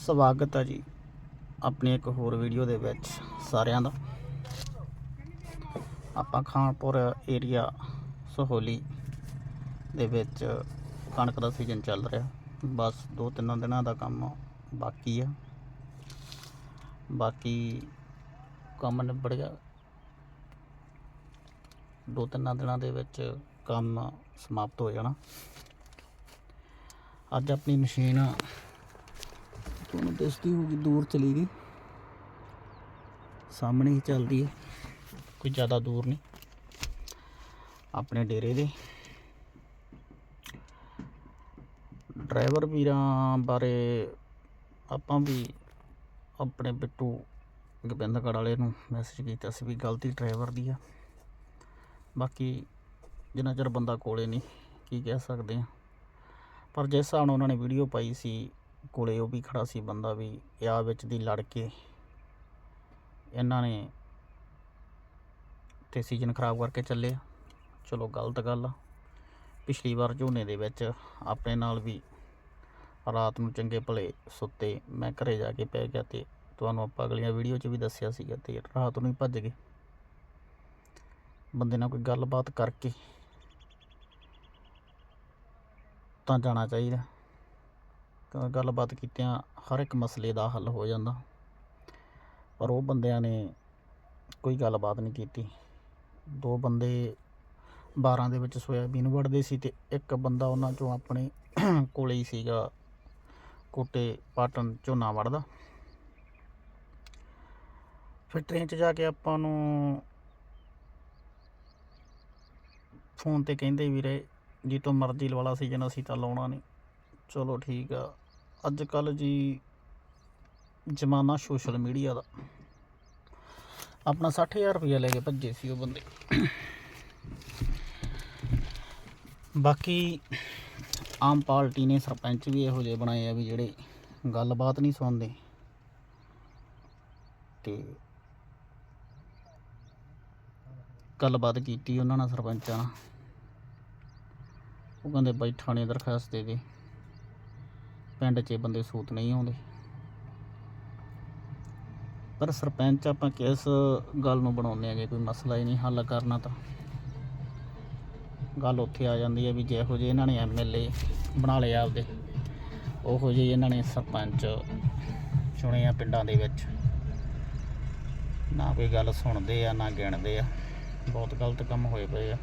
ਸਵਾਗਤ ਹੈ ਜੀ ਆਪਣੀ ਇੱਕ ਹੋਰ ਵੀਡੀਓ ਦੇ ਵਿੱਚ ਸਾਰਿਆਂ ਦਾ। ਆਪਾਂ ਖਾਨਪੁਰ ਏਰੀਆ ਸਹੋਲੀ ਦੇ ਵਿੱਚ ਕਣਕ ਦਾ ਸੀਜ਼ਨ ਚੱਲ ਰਿਹਾ। ਬਸ ਦੋ ਤਿੰਨ ਦਿਨਾਂ ਦਾ ਕੰਮ ਬਾਕੀ ਆ। ਬਾਕੀ ਕੰਮ ਨਿਬੜ ਗਿਆ। ਦੋ ਤਿੰਨ ਦਿਨਾਂ ਦੇ ਵਿੱਚ ਕੰਮ ਸਮਾਪਤ ਹੋ ਜਾਣਾ। ਅੱਜ ਆਪਣੀ ਮਸ਼ੀਨ ਤੁਹਾਨੂੰ ਦਿਸਦੀ ਹੋਊਗੀ ਦੂਰ ਚਲੀ ਗਈ। ਸਾਹਮਣੇ ਹੀ ਚੱਲਦੀ ਹੈ। ਕੋਈ ਜ਼ਿਆਦਾ ਦੂਰ ਨਹੀਂ। ਆਪਣੇ ਡੇਰੇ ਦੇ। ਡਰਾਈਵਰ ਵੀਰਾਂ ਬਾਰੇ ਆਪਾਂ ਵੀ ਆਪਣੇ ਬਿੱਟੂ ਗੋਬਿੰਦਗੜ੍ਹ ਵਾਲੇ ਨੂੰ ਮੈਸੇਜ ਕੀਤਾ ਸੀ ਵੀ ਗਲਤੀ ਡਰਾਈਵਰ ਦੀ ਆ। ਬਾਕੀ ਜਿੰਨਾ ਚਿਰ ਬੰਦਾ ਕੋਲੇ ਨਹੀਂ, ਕੀ ਕਹਿ ਸਕਦੇ ਆ। ਪਰ ਜਿਸ ਹਿਸਾਬ ਨਾਲ ਉਹਨਾਂ ਨੇ ਵੀਡੀਓ ਪਾਈ ਸੀ ਕੋਲੇ ਉਹ ਵੀ ਖੜਾ ਸੀ ਬੰਦਾ ਵੀ ਆ ਵਿੱਚ ਦੀ ਲੜ ਕੇ। ਇਹਨਾਂ ਨੇ ਤੇ ਸੀਜ਼ਨ ਖਰਾਬ ਕਰਕੇ ਚੱਲੇ ਚਲੋ ਗਲਤ ਗੱਲ ਆ। ਪਿਛਲੀ ਵਾਰ ਝੋਨੇ ਦੇ ਵਿੱਚ ਆਪਣੇ ਨਾਲ ਵੀ ਰਾਤ ਨੂੰ ਚੰਗੇ ਭਲੇ ਸੁੱਤੇ ਮੈਂ ਘਰੇ ਜਾ ਕੇ ਪੈ ਗਿਆ ਤੇ ਤੁਹਾਨੂੰ ਆਪਾਂ ਅਗਲੀਆਂ ਵੀਡੀਓ 'ਚ ਵੀ ਦੱਸਿਆ ਸੀਗਾ ਤੇ ਰਾਤ ਨੂੰ ਹੀ ਭੱਜ ਗਏ। ਬੰਦੇ ਨਾਲ ਕੋਈ ਗੱਲਬਾਤ ਕਰਕੇ ਤਾਂ ਜਾਣਾ ਚਾਹੀਦਾ। ਗੱਲਬਾਤ ਕੀਤਿਆਂ ਹਰ ਇੱਕ ਮਸਲੇ ਦਾ ਹੱਲ ਹੋ ਜਾਂਦਾ। ਪਰ ਉਹ ਬੰਦਿਆਂ ਨੇ ਕੋਈ ਗੱਲਬਾਤ ਨਹੀਂ ਕੀਤੀ। ਦੋ ਬੰਦੇ 12 ਦੇ ਵਿੱਚ ਸੋਇਆਬੀਨ ਵੜਦੇ ਸੀ ਤੇ ਇੱਕ ਬੰਦਾ ਉਹਨਾਂ ਚੋਂ ਆਪਣੇ ਕੋਲੇ ਹੀ ਸੀਗਾ, ਕੋਟੇ ਪਾਟਨ ਝੋਨਾ ਵੜਦਾ। ਫਿਰ ਟ੍ਰੇਨ 'ਚ ਜਾ ਕੇ ਆਪਾਂ ਨੂੰ ਫੋਨ ਤੇ ਕਹਿੰਦੇ ਵੀਰੇ ਜੀ ਤੋਂ ਮਰਜ਼ੀ ਲਵਾਲਾ ਸੀ ਸੀਜ਼ਨ ਅਸੀਂ ਤਾਂ ਲਾਉਣਾ ਨਹੀਂ। ਚਲੋ ਠੀਕ ਆ ਅੱਜ ਕੱਲ ਜੀ ਜ਼ਮਾਨਾ ਸੋਸ਼ਲ ਮੀਡੀਆ ਦਾ। ਆਪਣਾ 60000 ਰੁਪਇਆ ਲੈ ਕੇ ਭੱਜੇ ਸੀ ਉਹ ਬੰਦੇ। ਬਾਕੀ ਆਮ ਪਾਰਟੀ ਨੇ ਸਰਪੰਚ ਵੀ ਇਹੋ ਜਿਹੇ ਬਣਾਏ ਆ ਵੀ ਜਿਹੜੇ ਗੱਲਬਾਤ ਨਹੀਂ ਸੁਣਦੇ। ਤੇ ਗੱਲਬਾਤ ਕੀਤੀ ਉਹਨਾਂ ਨਾਲ ਸਰਪੰਚਾਂ ਨਾਲ। ਉਹ ਕਹਿੰਦੇ ਬਾਈ ਥਾਣੇ ਦਰਖਾਸਤ ਦੇ ਦੇ। ਪਿੰਡ 'ਚ ਬੰਦੇ ਸੂਤ ਨਹੀਂ ਆਉਂਦੇ। ਪਰ ਸਰਪੰਚ ਆਪਾਂ ਕਿਸ ਗੱਲ ਨੂੰ ਬਣਾਉਂਦੇ ਹੈਗੇ, ਕੋਈ ਮਸਲਾ ਹੀ ਨਹੀਂ ਹੱਲ ਕਰਨਾ ਤਾਂ। ਗੱਲ ਉੱਥੇ ਆ ਜਾਂਦੀ ਹੈ ਵੀ ਜਿਹੋ ਜਿਹੇ ਇਹਨਾਂ ਨੇ ਐਮਐਲਏ ਬਣਾ ਲਏ ਆਪਦੇ, ਉਹੋ ਜਿਹੇ ਇਹਨਾਂ ਨੇ ਸਰਪੰਚ ਚੁਣੇ ਆ ਪਿੰਡਾਂ ਦੇ ਵਿੱਚ। ਨਾ ਕੋਈ ਗੱਲ ਸੁਣਦੇ ਆ, ਨਾ ਗਿਣਦੇ ਆ। ਬਹੁਤ ਗਲਤ ਕੰਮ ਹੋਏ ਪਏ ਆ।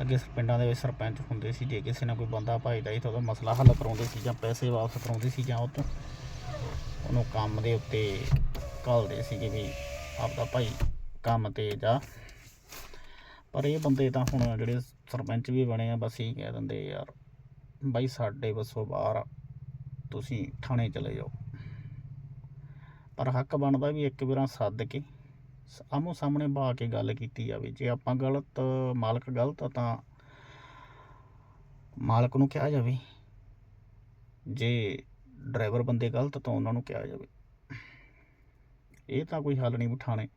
ਅੱਗੇ ਪਿੰਡਾਂ ਦੇ ਵਿੱਚ ਸਰਪੰਚ ਹੁੰਦੇ ਸੀ, ਜੇ ਕਿਸੇ ਨਾਲ ਕੋਈ ਬੰਦਾ ਭਾਈਦਾ ਸੀ ਤਾਂ ਉਹਦਾ ਮਸਲਾ ਹੱਲ ਕਰਾਉਂਦੇ ਸੀ ਜਾਂ ਪੈਸੇ ਵਾਪਸ ਕਰਾਉਂਦੇ ਸੀ ਜਾਂ ਉਹ ਤੋਂ ਉਹਨੂੰ ਕੰਮ ਦੇ ਉੱਤੇ ਘੱਲਦੇ ਸੀਗੇ ਵੀ ਆਪਦਾ ਭਾਈ ਕੰਮ ਤੇ ਜਾ। ਪਰ ਇਹ ਬੰਦੇ ਤਾਂ ਹੁਣ ਜਿਹੜੇ ਸਰਪੰਚ ਵੀ ਬਣੇ ਆ, ਬਸ ਇਹ ਕਹਿ ਦਿੰਦੇ ਯਾਰ ਬਾਈ ਸਾਡੇ ਵੱਸੋਂ ਬਾਹਰ ਤੁਸੀਂ ਥਾਣੇ ਚਲੇ ਜਾਓ। ਪਰ ਹੱਕ ਬਣਦਾ ਵੀ ਇੱਕ ਵਾਰਾਂ ਸੱਦ ਕੇ ਆਮੋ ਸਾਹਮਣੇ ਬਾ ਕੇ ਗੱਲ ਕੀਤੀ ਜਾਵੇ, ਜੇ ਆਪਾਂ ਗਲਤ, ਮਾਲਕ ਗਲਤ ਆ ਤਾਂ ਮਾਲਕ ਨੂੰ ਕਿਹਾ ਜਾਵੇ। ਜੇ ਡਰਾਈਵਰ ਬੰਦੇ ਗਲਤ ਤਾਂ ਉਹਨਾਂ ਨੂੰ ਕਿਹਾ ਜਾਵੇ। ਇਹ ਤਾਂ ਕੋਈ ਹੱਲ ਨਹੀਂ ਬਿਠਾਣੇ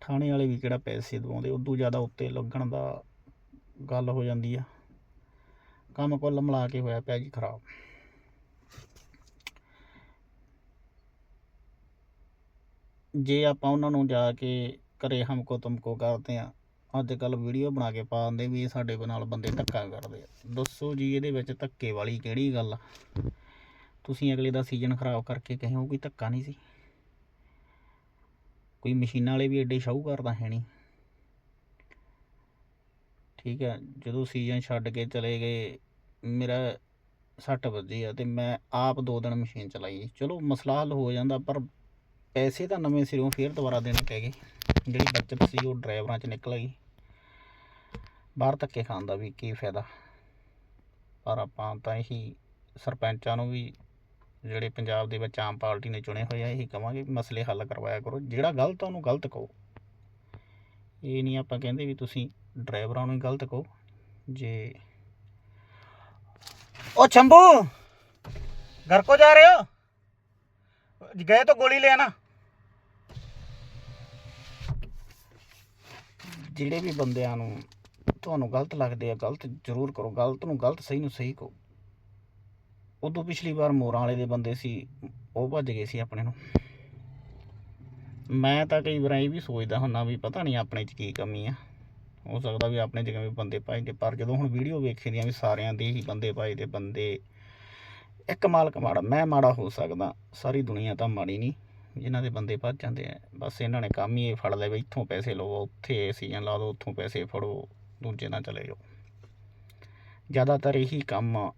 ਥਾਣੇ ਵਾਲੇ ਵੀ ਕਿਹੜਾ ਪੈਸੇ ਦਵਾਉਂਦੇ, ਉਦੋਂ ਜ਼ਿਆਦਾ ਉੱਤੇ ਲੱਗਣ ਦਾ ਗੱਲ ਹੋ ਜਾਂਦੀ ਆ। ਕੰਮ ਕੁੱਲ ਮਿਲਾ ਕੇ ਹੋਇਆ ਪਿਆ ਜੀ ਖਰਾਬ। ਜੇ ਆਪਾਂ ਉਹਨਾਂ ਨੂੰ ਜਾ ਕੇ ਘਰੇ ਹਮਕੋ ਤੁਮਕੋ ਕਰਦੇ ਆ ਅੱਜ ਕੱਲ ਵੀਡੀਓ ਬਣਾ ਕੇ ਪਾ ਦਿੰਦੇ ਵੀ ਇਹ ਸਾਡੇ ਨਾਲ ਬੰਦੇ ਧੱਕਾ ਕਰਦੇ ਆ। ਦੱਸੋ ਜੀ, ਇਹਦੇ ਵਿੱਚ ਧੱਕੇ ਵਾਲੀ ਕਿਹੜੀ ਗੱਲ ਆ? ਤੁਸੀਂ ਅਗਲੇ ਦਾ ਸੀਜ਼ਨ ਖਰਾਬ ਕਰਕੇ ਕਹੇ ਹੋ ਕੋਈ ਧੱਕਾ ਨਹੀਂ ਸੀ? ਕੋਈ ਮਸ਼ੀਨਾਂ ਵਾਲੇ ਵੀ ਐਡੇ ਸ਼ਾਹੂਕਾਰ ਤਾਂ ਹੈ ਨਹੀਂ। ਠੀਕ ਹੈ, ਜਦੋਂ ਸੀਜ਼ਨ ਛੱਡ ਕੇ ਚਲੇ ਗਏ, ਮੇਰਾ ਸੱਟ ਵੱਜੀ ਆ ਤੇ ਮੈਂ ਆਪ ਦੋ ਦਿਨ ਮਸ਼ੀਨ ਚਲਾਈ। ਚਲੋ, ਮਸਲਾ ਹੱਲ ਹੋ ਜਾਂਦਾ, ਪਰ ਪੈਸੇ ਤਾਂ ਨਵੇਂ ਸਿਰੋਂ ਫੇਰ ਦੁਬਾਰਾ ਦੇਣੇ ਪੈ ਗਏ ਜਿਹੜੀ ਬਚਤ ਸੀ ਉਹ ਡਰਾਈਵਰਾਂ 'ਚ ਨਿਕਲ ਗਈ ਬਾਹਰ ਧੱਕੇ ਖਾਣ ਦਾ ਵੀ ਕੀ ਫਾਇਦਾ ਪਰ ਆਪਾਂ ਤਾਂ ਇਹੀ ਸਰਪੰਚਾਂ ਨੂੰ ਵੀ ਜਿਹੜੇ ਪੰਜਾਬ ਦੇ ਵਿੱਚ ਆਮ ਪਾਰਟੀ ਨੇ ਚੁਣੇ ਹੋਏ ਆ ਇਹੀ ਕਵਾਂਗੇ ਵੀ ਮਸਲੇ ਹੱਲ ਕਰਵਾਇਆ ਕਰੋ ਜਿਹੜਾ ਗਲਤ ਆ ਉਹਨੂੰ ਗਲਤ ਕਹੋ ਇਹ ਨਹੀਂ ਆਪਾਂ ਕਹਿੰਦੇ ਵੀ ਤੁਸੀਂ ਡਰਾਈਵਰਾਂ ਨੂੰ ਹੀ ਗਲਤ ਕਹੋ ਜੇ ओ शंभू घर को जा रहे हो गए तो गोली ले आना ਜਿਹੜੇ ਵੀ ਬੰਦਿਆਂ ਨੂੰ ਤੁਹਾਨੂੰ ਗਲਤ ਲੱਗਦੇ ਆ, ਗਲਤ ਜ਼ਰੂਰ ਕਰੋ, ਗਲਤ ਨੂੰ ਗਲਤ ਸਹੀ ਨੂੰ ਸਹੀ ਕਹੋ ਉਦੋਂ ਪਿਛਲੀ ਵਾਰ ਮੋਰਾਂ ਵਾਲੇ ਦੇ ਬੰਦੇ ਸੀ, ਉਹ ਭੱਜ ਗਏ ਸੀ ਆਪਣੇ ਨੂੰ। ਮੈਂ ਤਾਂ ਕਈ ਵਾਰ ਇਹ ਵੀ ਸੋਚਦਾ ਹੁੰਨਾ ਵੀ ਪਤਾ ਨਹੀਂ ਆਪਣੇ 'ਚ ਕੀ ਕਮੀ ਆ। ਹੋ ਸਕਦਾ ਵੀ ਆਪਣੇ 'ਚ ਕਿਵੇਂ ਬੰਦੇ ਭੱਜਦੇ ਪਰ ਜਦੋਂ ਹੁਣ ਵੀਡੀਓ ਵੇਖੇ ਦੀਆਂ ਵੀ ਸਾਰਿਆਂ ਦੇ ਹੀ ਬੰਦੇ ਭੱਜਦੇ ਬੰਦੇ, ਇੱਕ ਮਾਲਕ ਮਾੜਾ, ਮੈਂ ਮਾੜਾ ਹੋ ਸਕਦਾ, ਸਾਰੀ ਦੁਨੀਆ ਤਾਂ ਮਾੜੀ ਨਹੀਂ। ਜਿਨ੍ਹਾਂ ਦੇ ਬੰਦੇ ਭੱਜ ਜਾਂਦੇ ਆ। ਬਸ ਇਹਨਾਂ ਨੇ ਕੰਮ ਹੀ ਇਹ ਫੜ ਲਿਆ ਵੀ ਇੱਥੋਂ ਪੈਸੇ ਲਵੋ, ਉੱਥੇ ਸੀਜ਼ਨ ਲਾ ਦਿਓ, ਉੱਥੋਂ ਪੈਸੇ ਫੜੋ, ਦੂਜੇ ਨਾਲ ਚਲੇ ਜਾਓ। ਜ਼ਿਆਦਾਤਰ ਇਹੀ ਕੰਮ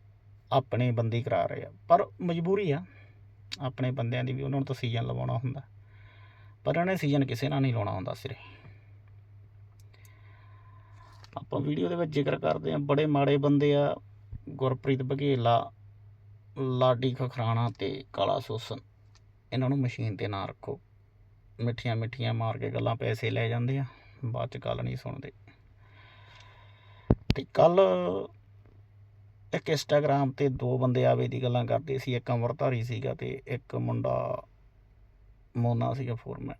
ਆਪਣੇ ਬੰਦੇ ਕਰਾ ਰਹੇ ਆ। ਪਰ ਮਜਬੂਰੀ ਆ, ਆਪਣੇ ਬੰਦਿਆਂ ਦੀ ਵੀ ਉਹਨਾਂ ਨੂੰ ਤਾਂ ਸੀਜ਼ਨ ਲਵਾਉਣਾ ਹੁੰਦਾ। ਪਰ ਉਹਨੇ ਸੀਜ਼ਨ ਕਿਸੇ ਨਾਲ ਨਹੀਂ ਲਾਉਣਾ ਹੁੰਦਾ ਸਿਰੇ। ਆਪਾਂ ਵੀਡੀਓ ਦੇ ਵਿੱਚ ਜ਼ਿਕਰ ਕਰਦੇ ਆ, ਬੜੇ ਮਾੜੇ ਬੰਦੇ ਆ ਗੁਰਪ੍ਰੀਤ ਬਘੇਲਾ, ਲਾਡੀ ਖਖਰਾਣਾ ਤੇ ਕਾਲਾ ਸੋਸਨ। ਇਹਨਾਂ ਨੂੰ ਮਸ਼ੀਨ ਤੇ ਨਾ ਰੱਖੋ। ਮਿੱਠੀਆਂ ਮਿੱਠੀਆਂ ਮਾਰ ਕੇ ਗੱਲਾਂ ਪੈਸੇ ਲੈ ਜਾਂਦੇ ਆ, ਬਾਅਦ ਚ ਗੱਲ ਨਹੀਂ ਸੁਣਦੇ। ਤੇ ਕੱਲ ਇੱਕ ਇੰਸਟਾਗ੍ਰਾਮ ਤੇ ਦੋ ਬੰਦੇ ਆਵੇ ਦੀ ਗੱਲਾਂ ਕਰਦੇ ਸੀ, ਇੱਕ ਅਮਰਧਾਰੀ ਸੀਗਾ ਤੇ ਇੱਕ ਮੁੰਡਾ ਮੋਨਾ ਸੀਗਾ ਫੋਰਮੈਨ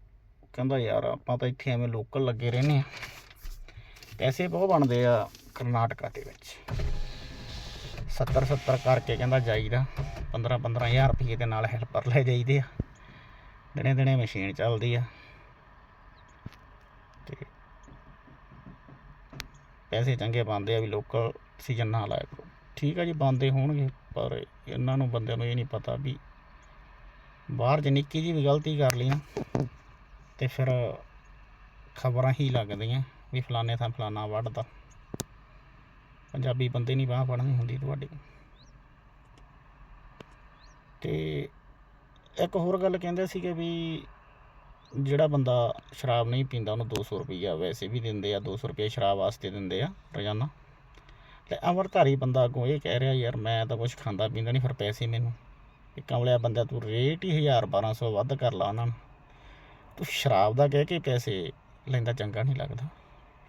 ਕਹਿੰਦਾ, ਯਾਰ ਆਪਾਂ ਤਾਂ ਇੱਥੇ ਐਵੇਂ ਲੋਕਲ ਲੱਗੇ ਰਹਿੰਦੇ ਆ। ਪੈਸੇ ਬਹੁਤ ਬਣਦੇ ਆ ਕਰਨਾਟਕਾ ਦੇ ਵਿੱਚ। 70 70 ਕਰਕੇ ਕਹਿੰਦਾ ਜਾਈਦਾ। 15 15000 ਰੁਪਏ ਦੇ ਨਾਲ ਹੈਲਪਰ ਲੈ ਜਾਈਦੇ ਆ। ਦਿਨੇ ਦਿਨੇ ਮਸ਼ੀਨ ਚੱਲਦੀ ਆ। ਤੇ ਪੈਸੇ ਚੰਗੇ ਪਾਉਂਦੇ ਆ ਵੀ ਲੋਕਲ ਸੀਜ਼ਨ ਨਾ ਲਾਇਆ ਕਰੋ। ਠੀਕ ਆ ਜੀ ਬੰਦੇ ਹੋਣਗੇ, ਪਰ ਇਹਨਾਂ ਨੂੰ ਬੰਦਿਆਂ ਨੂੰ ਇਹ ਨਹੀਂ ਪਤਾ ਵੀ ਬਾਹਰ ਜੇ ਨਿੱਕੀ ਜੀ ਵੀ ਗਲਤੀ ਕਰ ਲਈ ਨਾ ਤੇ ਫਿਰ ਖਬਰਾਂ ਹੀ ਲੱਗਦੀਆਂ ਵੀ ਫਲਾਣੇ ਥਾਂ ਫਲਾਣਾ ਵੱਢਦਾ। ਪੰਜਾਬੀ ਬੰਦੇ ਨਹੀਂ ਬਾਹ ਫੜਨੀ ਹੁੰਦੀ ਤੁਹਾਡੀ। ਤੇ ਇੱਕ ਹੋਰ ਗੱਲ ਕਹਿੰਦੇ ਸੀਗੇ ਵੀ ਜਿਹੜਾ ਬੰਦਾ ਸ਼ਰਾਬ ਨਹੀਂ ਪੀਂਦਾ, ਉਹਨੂੰ 200 ਰੁਪਈਆ ਵੈਸੇ ਵੀ ਦਿੰਦੇ ਆ 200 ਰੁਪਈਆ ਸ਼ਰਾਬ ਵਾਸਤੇ ਦਿੰਦੇ ਆ ਰੋਜ਼ਾਨਾ। ਤੇ ਅਮਰਧਾਰੀ ਬੰਦਾ ਅੱਗੋਂ ਇਹ ਕਹਿ ਰਿਹਾ, ਯਾਰ ਮੈਂ ਤਾਂ ਕੁਝ ਖਾਂਦਾ ਪੀਂਦਾ ਨਹੀਂ, ਫਿਰ ਪੈਸੇ ਮੈਨੂੰ। ਇਹ ਕਮਲਿਆ ਬੰਦਾ, ਤੂੰ ਰੇਟ ਹੀ 1000 1200 ਵੱਧ ਕਰ ਲਾ ਉਹਨਾਂ ਨੂੰ। ਤੂੰ ਸ਼ਰਾਬ ਦਾ ਕਹਿ ਕੇ ਪੈਸੇ ਲੈਂਦਾ ਚੰਗਾ ਨਹੀਂ ਲੱਗਦਾ।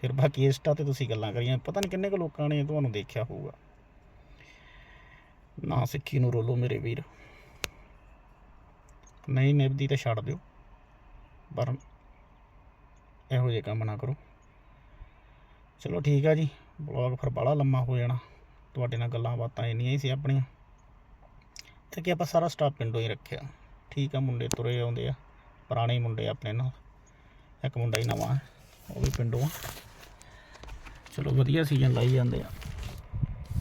ਫਿਰ ਬਾਕੀ ਇੰਸਟਾ ਤੇ ਤੁਸੀਂ ਗੱਲਾਂ ਕਰੀਆਂ, ਪਤਾ ਨਹੀਂ ਕਿੰਨੇ ਕੁ ਲੋਕਾਂ ਨੇ ਤੁਹਾਨੂੰ ਦੇਖਿਆ ਹੋਊਗਾ। ਨਾ ਸਿੱਖੀ ਨੂੰ ਰੋਲੋ ਮੇਰੇ ਵੀਰ। ਨਹੀਂ ਨਿਭਦੀ ਤਾਂ ਛੱਡ ਦਿਓ। ਪਰ ਇਹੋ ਜਿਹੇ ਕੰਮ ਨਾ ਕਰੋ। ਚਲੋ ਠੀਕ ਆ ਜੀ ਬਲੌਗ ਫਿਰ ਬੜਾ ਲੰਮਾ ਹੋ ਜਾਣਾ। ਤੁਹਾਡੇ ਨਾਲ ਗੱਲਾਂ ਬਾਤਾਂ ਇੰਨੀਆਂ ਹੀ ਸੀ ਆਪਣੀਆਂ। ਤੇ ਕਿ ਆਪਾਂ ਸਾਰਾ ਸਟਾਫ ਪਿੰਡੋਂ ਹੀ ਰੱਖਿਆ। ਠੀਕ ਆ, ਮੁੰਡੇ ਤੁਰੇ ਆਉਂਦੇ ਆ। ਪੁਰਾਣੇ ਮੁੰਡੇ ਆਪਣੇ ਨਾਲ। ਇੱਕ ਮੁੰਡਾ ਹੀ ਨਵਾਂ ਉਹ ਵੀ ਪਿੰਡੋਂ ਆ। ਚਲੋ ਵਧੀਆ ਸੀਜ਼ਨ ਲਾਈ ਜਾਂਦੇ ਆ।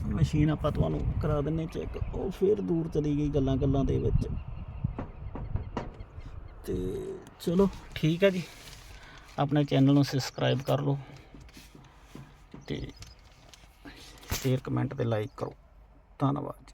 ਮਸ਼ੀਨ ਆਪਾਂ ਤੁਹਾਨੂੰ ਕਰਾ ਦਿੰਨੇ ਚੈੱਕ ਉਹ ਫੇਰ ਦੂਰ ਚਲੀ ਗਈ ਗੱਲਾਂ ਗੱਲਾਂ ਦੇ ਵਿੱਚ। ਤੇ ਚਲੋ ਠੀਕ ਹੈ ਜੀ। ਆਪਣੇ ਚੈਨਲ ਨੂੰ ਸਬਸਕ੍ਰਾਈਬ ਕਰ ਲਓ ਤੇ ਸ਼ੇਅਰ ਕਮੈਂਟ ਤੇ ਲਾਈਕ ਕਰੋ। ਧੰਨਵਾਦ ਜੀ।